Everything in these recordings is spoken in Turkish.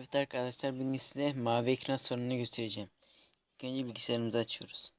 Evet arkadaşlar bugün mavi ekran sorununu göstereceğim. İlk önce bilgisayarımızı açıyoruz.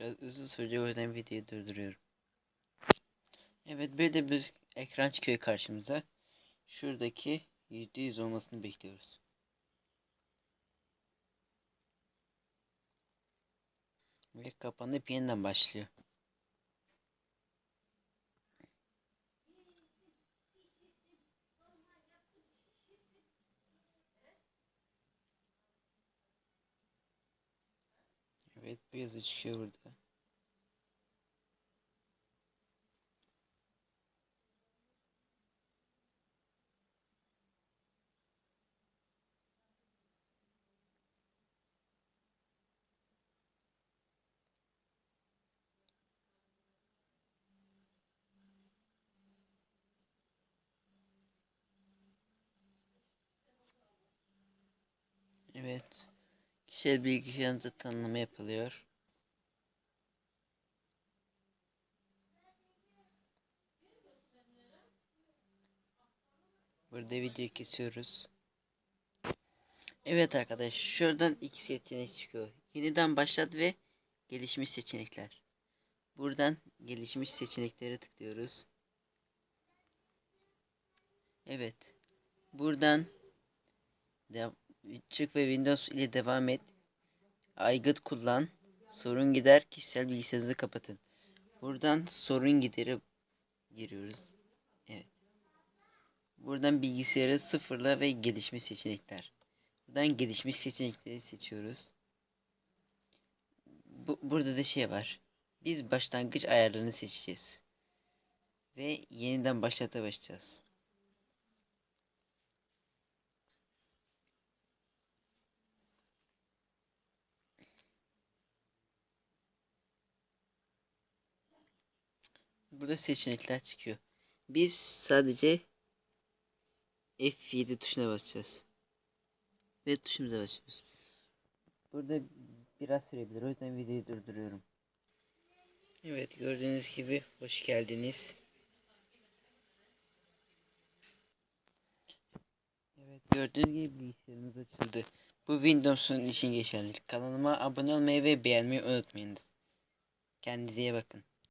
Biraz uzun sürecek o yüzden videoyu durduruyorum. Evet böyle bir ekran çıkıyor karşımıza. Şuradaki %100 olmasını bekliyoruz. Ve kapanıp yeniden başlıyor. Çıkıyor burada. Evet. Kişisel bilgilerinizi tanımlama yapılıyor. Burada videoyu kesiyoruz. Evet arkadaş şuradan iki seçenek çıkıyor. Yeniden başlat ve gelişmiş seçenekler. Buradan gelişmiş seçeneklere tıklıyoruz. Evet. Buradan de çık ve Windows ile devam et. Aygıt kullan. Sorun gider. Kişisel bilgisayarınızı kapatın. Buradan sorun gideri giriyoruz. Evet. Buradan bilgisayarı sıfırla ve gelişmiş seçenekler. Buradan gelişmiş seçenekleri seçiyoruz. Bu, burada da şey var. Biz başlangıç ayarlarını seçeceğiz. Ve yeniden başlata başlayacağız. Burada seçenekler çıkıyor. Biz sadece F7 tuşuna basacağız. Ve tuşumuza basıyoruz. Burada biraz sürebilir. O yüzden videoyu durduruyorum. Evet gördüğünüz gibi hoş geldiniz. Evet gördüğünüz gibi bilgisayarımız açıldı. Bu Windows'un için geçerli. Kanalıma abone olmayı ve beğenmeyi unutmayınız. Kendinize iyi bakın.